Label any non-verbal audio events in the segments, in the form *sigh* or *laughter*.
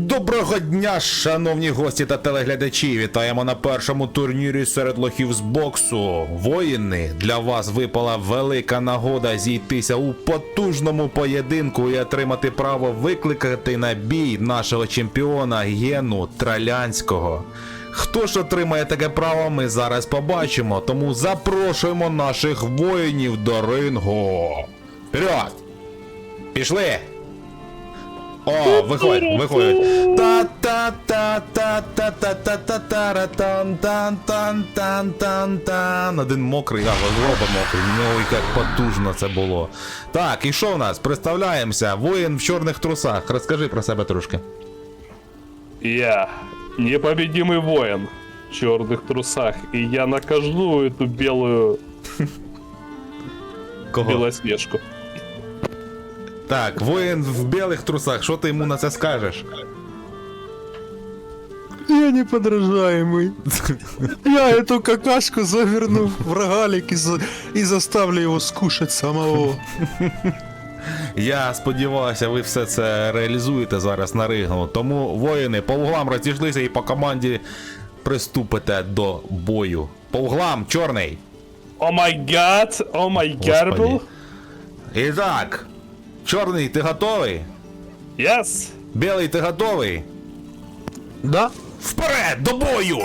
Доброго дня, шановні гості та телеглядачі! Вітаємо на першому турнірі серед лохів з боксу. Воїни, для вас випала велика нагода зійтися у потужному поєдинку і отримати право викликати на бій нашого чемпіона Гену Тралянського. Хто ж отримає таке право, ми зараз побачимо, тому запрошуємо наших воїнів до рингу. Вперед! Пішли! О, виходь, виходь. та та та та та та та та та тан тан тан тан тан тан Один мокрий, а зроба мокрий. Ну і як потужно це було. Так, і що в нас? Представляємося. Воїн в чорних трусах. Розкажи про себе трошки. Я непобедимый воин в черных трусах, и я накажу эту белую Кого? белоснежку. Так, воїн в білих трусах. Що ти йому на це скажеш? Я неподражаемый. Я эту какашку заверну в рогалик и, за- и заставлю его скушать самого. Я сподіваюся, ви все це реалізуєте зараз на рингу. Тому воїни по углам розійшлися і по команді приступите до бою. По углам, чорний. О май гад, о май гарбл. І так, чорний, ти готовий? Yes. Білий, ти готовий? Да? Вперед, до бою!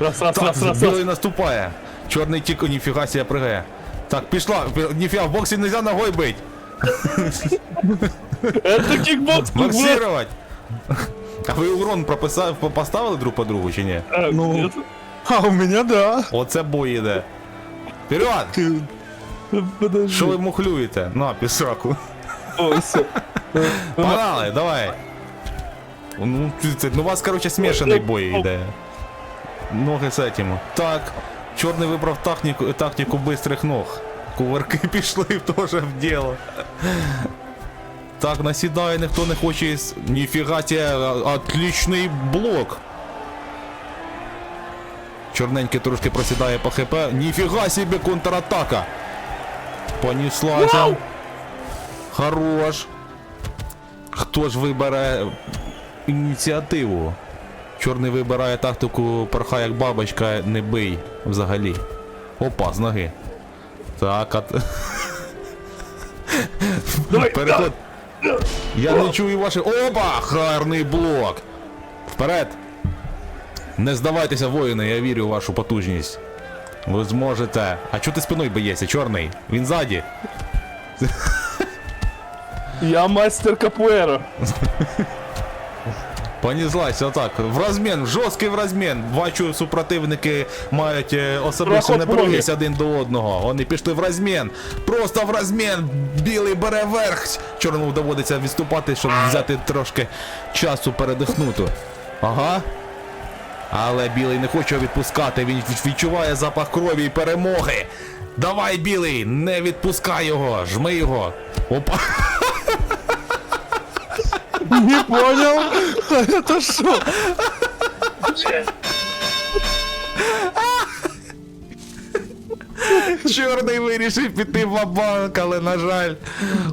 Раз, раз, Так, раз, раз, білий раз. наступає. Чорний тільки ніфіга себе пригає. Так, пішла. Пі- Ніфіга, в боксі нельзя ногой бить. Это кикбокс. Боксировать. А ви урон прописав, по- поставили друг по другу чи ні? Э, Ну. это- А у меня да. Оце бой іде. Вперед! Ты... Подожди. Що ви мухлюєте? На, пісраку. О, всё. *laughs* Погнали, давай. Ну, це- це- ну у вас, короче, смешанный бой йде. Ноги з этим. Так, чорний вибрав тактику, тактику бистрих ног. Кувырки *laughs* пішли теж в діло. Так, насідає, ніхто не хоче. із- Ніфіга тебе, а- отличний блок. Чорненький трошки просідає по хп. Ніфіга собі контратака. Понеслася. Хорош. Хто ж вибере ініціативу? Чорний вибирає тактику порхай як бабочка, не бий взагалі. Опа, з ноги. Так, а... *laughs* Переход. Я не чую ваші. Опа! Гарний блок! Вперед! Не здавайтеся, воїни, я вірю у вашу потужність. Ви зможете. А чого ти спиною боєшся, чорний? Він ззаді. Я мастер капуэра. Понеслась отак. В розмін, жорсткий в розмін. Бачу, супротивники мають е, особисту неприязнь один до одного. Вони пішли в розмін. Просто в розмін. Білий бере верх. Чорному доводиться відступати, щоб взяти трошки часу передихнути. Ага. Але білий не хоче відпускати. Він відчуває запах крові і перемоги. Давай, білий, не відпускай його, жми його. Опа. Не понял? Это что? Чорний вирішив піти в банк але, на жаль,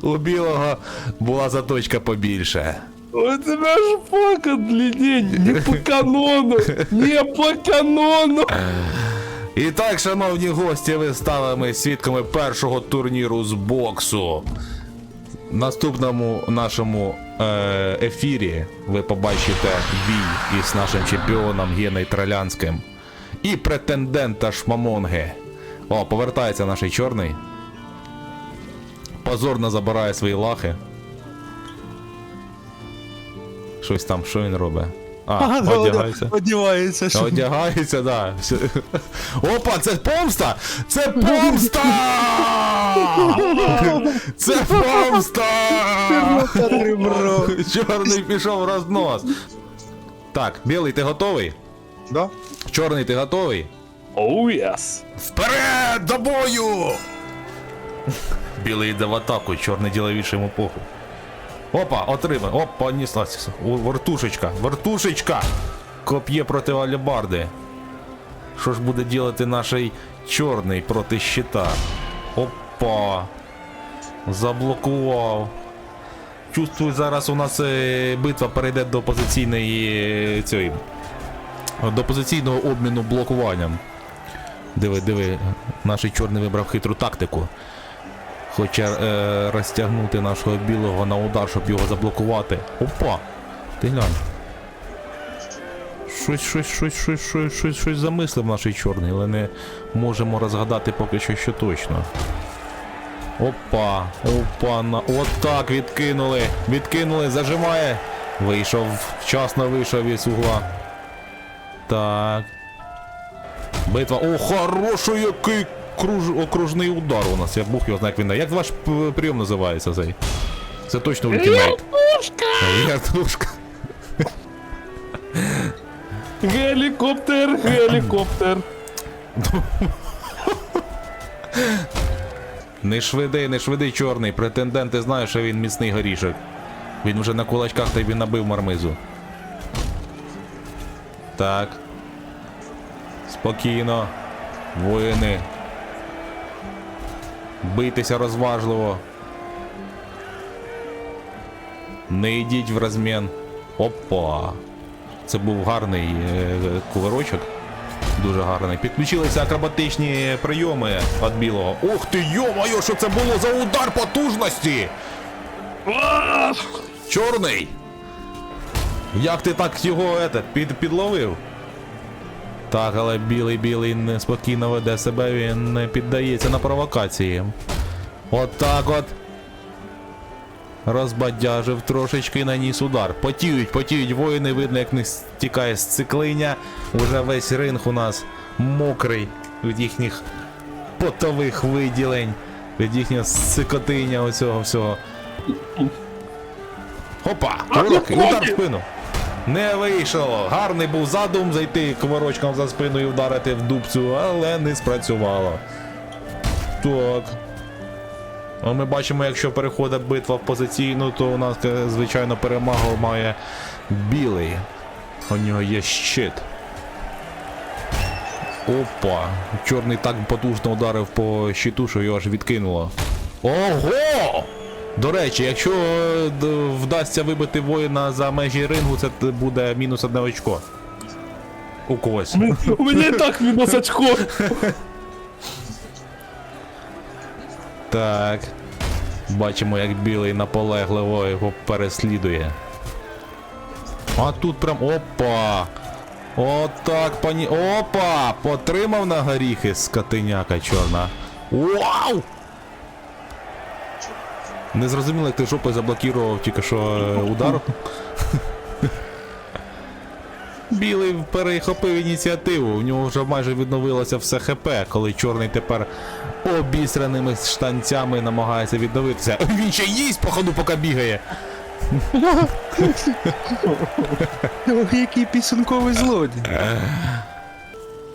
у білого була заточка побільше. У тебя же фака длиннее, не по канону, не по канону. І так, шановні гості, ви стали свідками першого турніру з боксу. В наступному нашому е, ефірі ви побачите бій із нашим чемпіоном Геною Тралянським і претендента Шмамонги. О, повертається наш чорний. Позорно забирає свої лахи. Щось там, що він робить? А, одягається. Одевается. Та Одягається, да. Все. *laughs* Опа, це помста! Це помста! *laughs* Це помста! *laughs* Чорний пішов в рознос. Так, білий, ти готовий? Да? Чорний, ти готовий? Оу, yes. Вперед до бою! Білий йде в атаку, чорний діловіше йому похуй. Опа, отримай. Опа, неслась. О, Вертушечка, вертушечка! Коп'є проти алебарди. Що ж буде ділати наш чорний проти щита? Опа. Заблокував. чувствую, зараз у нас е, битва перейде до позиційної е, цієї. До позиційного обміну блокуванням. Диви, диви, наш чорний вибрав хитру тактику. Хоче е, розтягнути нашого білого на удар, щоб його заблокувати. Опа! Ти глянь. Щось, щось, щось, щось, щось, щось, щось замислив наш чорний, але не можемо розгадати поки що, що точно. Опа, опа, на. Отак відкинули. Відкинули, зажимає. Вийшов, вчасно вийшов із угла. Так. Битва. О, хороший який круж... окружний удар у нас. Я бух його знає, як він. Як ваш прийом називається цей? Це точно ультимейт. Вертушка. Гелікоптер, гелікоптер. Не швидий, не швидий чорний. Претенденти знають, що він міцний горішок. Він вже на кулачках тобі набив мармизу. Так. Спокійно. Воїни. Бийтеся розважливо. Не йдіть в розмін. Опа. Це був гарний е, кувирочок. Дуже гарний. Підключилися акробатичні прийоми від білого. Ух ти, йо-моє, що це було за удар потужності! Чорний! Як ти так його ете, під, підловив? Так, але білий білий неспокійно веде себе, він не піддається на провокації. От так от. Розбадяжив трошечки наніс удар. Потіють, потіють воїни, видно, як них стікає з циклиня. Уже весь ринг у нас мокрий від їхніх потових виділень, від їхнього сикотиння оцього всього. Кувырок, удар в спину. Не вийшло. Гарний був задум зайти кувырочком за спину і вдарити в дубцю, але не спрацювало. Так. А Ми бачимо, якщо переходить битва в позиційну, то у нас, е, звичайно, перемагу має білий. У нього є щит. Опа! Чорний так потужно ударив по щиту, що його аж відкинуло. Ого! До речі, якщо е, вдасться вибити воїна за межі рингу, це буде мінус одне очко. У когось. У мене і так мінус очко. Так. Бачимо, як білий наполегливо його переслідує. А тут прям. Опа! Отак, пані. Опа! Потримав на горіхи скотиняка чорна. Вау! Не зрозуміло, як ти жопою заблокував тільки що е, удар. *laughs* Білий перехопив ініціативу, у нього вже майже відновилося все ХП, коли чорний тепер обісраними штанцями намагається відновитися. Він ще їсть, походу, поки бігає. *laughs* Ох, який пісенковий злодій.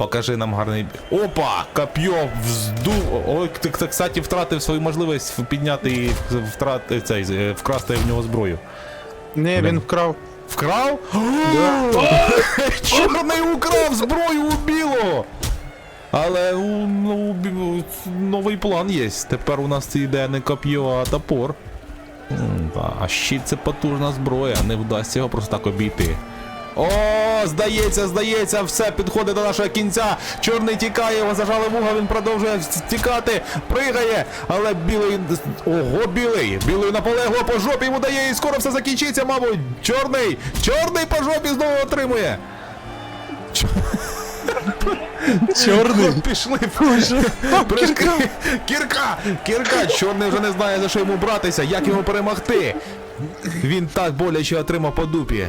Покажи нам гарний. Опа! Коп'є вздув. Ой, ти, ти, кстати, втратив свою можливість підняти і втрати цей, е, вкрасти в нього зброю. Не, він вкрав. Вкрав? *laughs* Чорний украв зброю у білого! Але ну, новий план є. Тепер у нас це йде не коп'є, а топор. А щит це потужна зброя, не вдасться його просто так обійти. О, здається, здається, все підходить до нашого кінця. Чорний тікає, його зажали вуга, він продовжує тікати, пригає, але білий. Ого, білий! Білий наполегло по жопі йому дає, і скоро все закінчиться, мабуть. Чорний! Чорний по жопі знову отримує! Чорний. Пішли вже. Кірка! Кірка! Кірка! Чорний вже не знає за що йому братися, як його перемогти. Він так боляче отримав по дупі.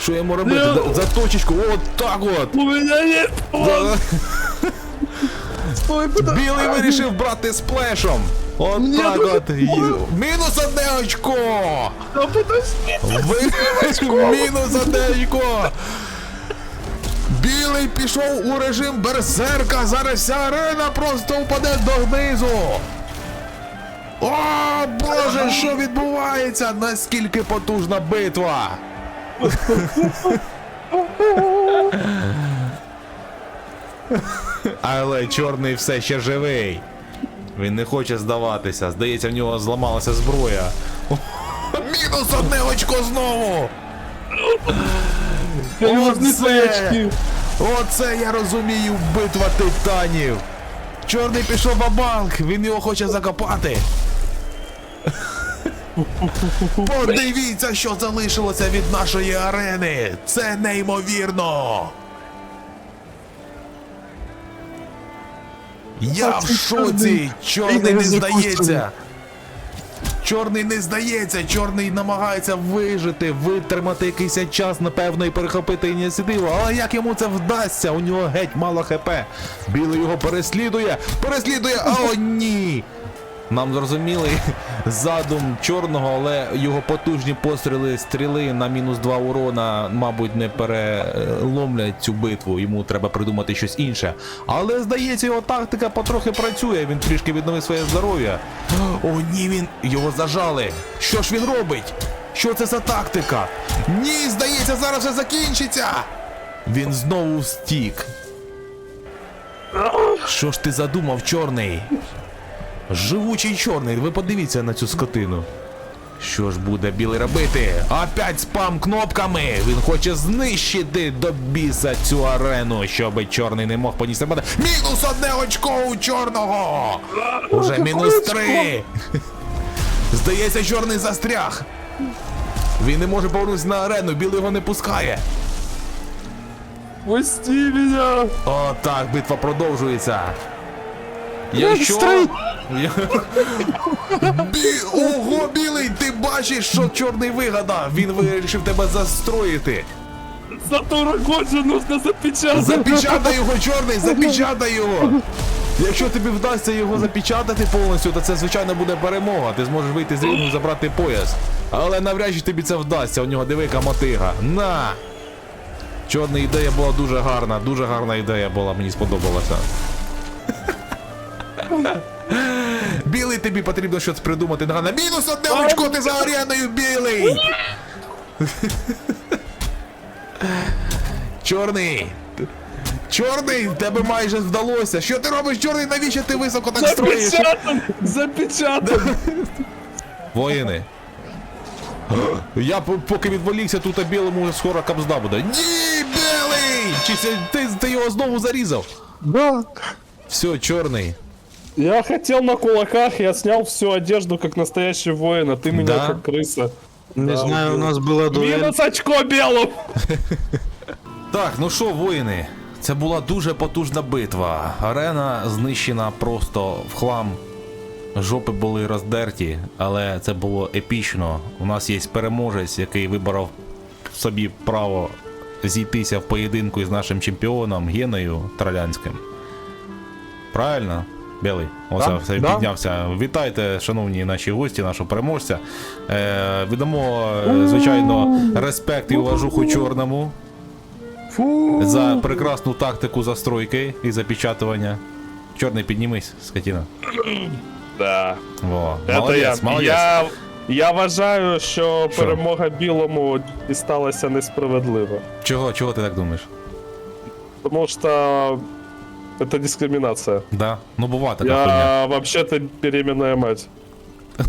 Що йому робити? За, за точечку, от так от. У мене є. За- Білий вирішив брати сплешом. От Ні, так дуже от. І- Мінус одне очко! Та подожди. Ви... Мінус одне очко! Білий пішов у режим берсерка, зараз вся арена просто впаде донизу. О, Боже, що відбувається? Наскільки потужна битва! Але чорний все ще живий. Він не хоче здаватися. Здається, в нього зламалася зброя. Мінус одне очко знову! Оце! Оце я розумію, битва титанів! Чорний пішов бабанк, він його хоче закопати. Подивіться, що залишилося від нашої арени! Це неймовірно! Я в шоці! Чорний не здається! Чорний не здається, чорний намагається вижити, витримати якийсь час, напевно, і перехопити ініціативу. Але як йому це вдасться? У нього геть мало хп. Білий його переслідує, переслідує, а о ні! Нам зрозумілий *laughs* задум чорного, але його потужні постріли стріли на мінус 2 урона, мабуть, не переломлять цю битву. Йому треба придумати щось інше. Але здається, його тактика потрохи працює. Він трішки відновив своє здоров'я. О, ні, він його зажали. Що ж він робить? Що це за тактика? Ні, здається, зараз все закінчиться. Він знову стік. Що ж ти задумав, чорний? Живучий чорний, ви подивіться на цю скотину. Що ж буде білий робити? Опять спам кнопками! Він хоче знищити до біса цю арену, щоб чорний не мог поністи. мене. Мінус одне очко у чорного! Уже мінус три! Здається, чорний застряг. Він не може повернутися на арену, білий його не пускає. Пусти меня. О, так, битва продовжується. Якщо... Я- Бі... Ого, білий, ти бачиш, що чорний вигадав? Він вирішив тебе застроїти. Сатура Годжи нужно запечатать. Запечатай його, чорний, запечатай його. Якщо тобі вдасться його запечатати повністю, то це звичайно буде перемога. Ти зможеш вийти з рівну і забрати пояс. Але навряд чи тобі це вдасться. У нього дивика мотига. На! Чорна ідея була дуже гарна, дуже гарна ідея була, мені сподобалася. Білий тобі потрібно щось придумати. На мінус одне очко ти за ареною, білий! Чорний! Чорний, тебе майже вдалося. Що ти робиш, чорний? Навіщо ти високо так строїш? Запечатан. Запечатан. Воїни. Я поки відволікся, тут а білому скоро капзда буде. Ні, білий! Чи це ти, ти його знову зарізав? Да. Все, чорний. Я хотел на кулаках, я снял всю одежду как настоящий воин, а ты меня Да? как крыса. Не Да, знаю, у убил. нас была дуэль. Минус очко белым. *laughs* Так, ну що, воїни? Це була дуже потужна битва. Арена знищена просто в хлам. Жопи були роздерті, але це було епічно. У нас є переможець, який виборов собі право зійтися в поєдинку із нашим чемпіоном Геною Тролянським. Правильно? Білий, оце Да, все да. піднявся. Вітайте, шановні наші гості, нашого переможця. Е, віддамо, е, звичайно, респект і уважуху чорному Фу. за прекрасну тактику застройки і запечатування. Чорний піднімись, скотіна. Да. Во, молодець, я. молодець. Я, я вважаю, що Що? перемога білому дісталася несправедливо. Чого, чого ти так думаєш? Тому що это дискриминация. Да? Ну бува така хуйня. Я вообще-то беременная мать. *laughs*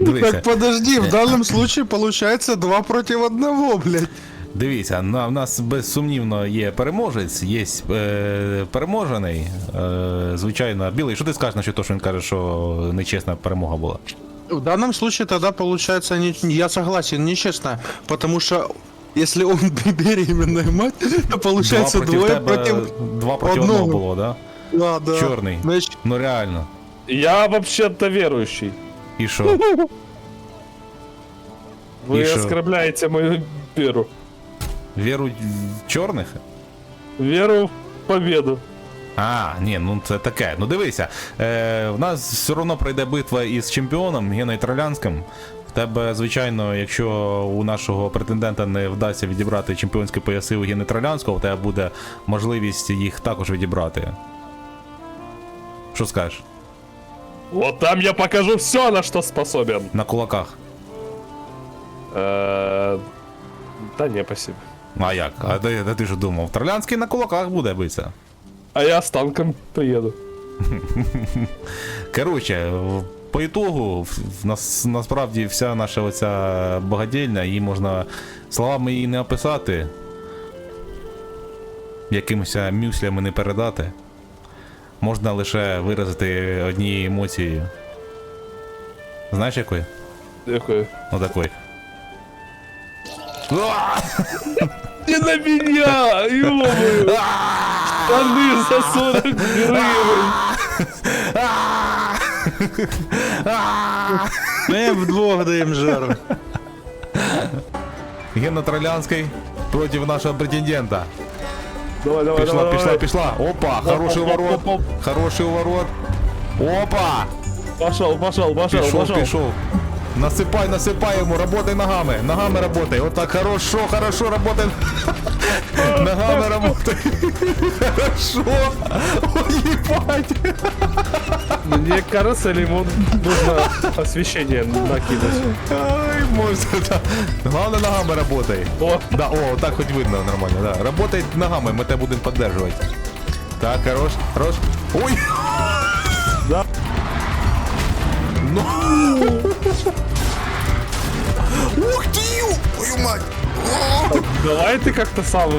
Дивися, Так подожди, в данном случае получается два против одного, блядь. дивіться, на, в нас безсумнівно є переможець, є е, переможений. Е, звичайно, білий, що ти скажеш на що, що він каже, що нечесна перемога була? В данном случае тогда получается, не, я согласен, нечестно, потому что если он *laughs* беременная мать, то получается проти двое тебе, против... два проти одного. одного було, да? Да, да. Чорний. Значит, Ну реально. Я вообще-то верующий. І що? *laughs* Вы И шо? оскорбляете мою веру. Віруть в чорних? Веру в победу. А, ні, ну це таке. Ну дивися, е, в нас все одно пройде битва із чемпіоном Геною Тролянським. Тебе, звичайно, якщо у нашого претендента не вдасться відібрати чемпіонські пояси у Гени Тролянського, у тебе буде можливість їх також відібрати. Що скажеш? Вот там я покажу все, на что способен. На кулаках. Э, Да не, спасибо. А як? А ти, а ти ж думав? Тролянський на кулаках буде битися. А я с танком приеду. Коротше, по ітогу, в, в нас, насправді вся наша оця багадільня, її можна словами її не описати, якимось мюслями не передати. Можна лише виразити однією емоцією. Знаєш якою? Дякую. Отакой. Не на *laughs* меня, ё-моё! Штаны за 40 гривен! *laughs* Ми вдвох даємо жару. Генна Тролянський проти нашого претендента. Давай, давай, Пішла, давай, пішла, давай. пішла. Опа, хороший оп, оп, уворот. оп, оп. Хороший уворот. Опа! Пошел, пошел, пошел, Пішов, пошел. пішов. Насипай, насипай йому, работай ногами. Ногами работай. Вот так хорошо, хорошо работай. *laughs* Ногами работай. Хорошо. Ой, ебать. Мне кажется, лимон нужно освещение накинуть. Ай, можно, да. Главное ногами работай. О, Да, о, так хоть видно нормально, да. Работай ногами, мы тебя будем поддерживать. Так, хорош, хорош. Ой! Да. Ну. Ух ты! Твою мать! давай ты как-то сам.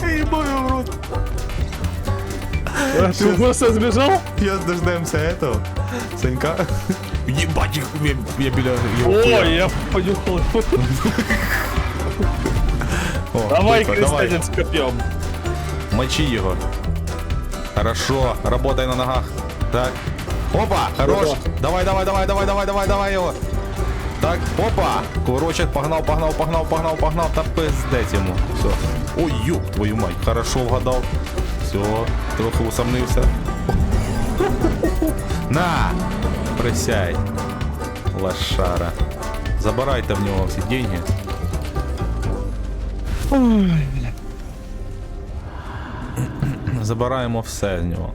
Я ебаю в рот. Ты просто сбежал? Я дождемся этого. Санька. Ебать, их, я, я біля. О, я понюхал. О, Давай, крестянин с копьем. Мочи его. Хорошо, работай на ногах. Так. Опа, хорош. Давай, давай, давай, давай, давай, давай, давай его. Так, опа. Курочек, погнал, погнал, погнал, погнал, погнал. Та пиздець йому. Все. Ой, ёб твою мать. Хорошо вгадав. Все, трохи усомнився. *laughs* На! Присядь. Лошара. Забирайте в нього всі деньги. Забираємо все з нього.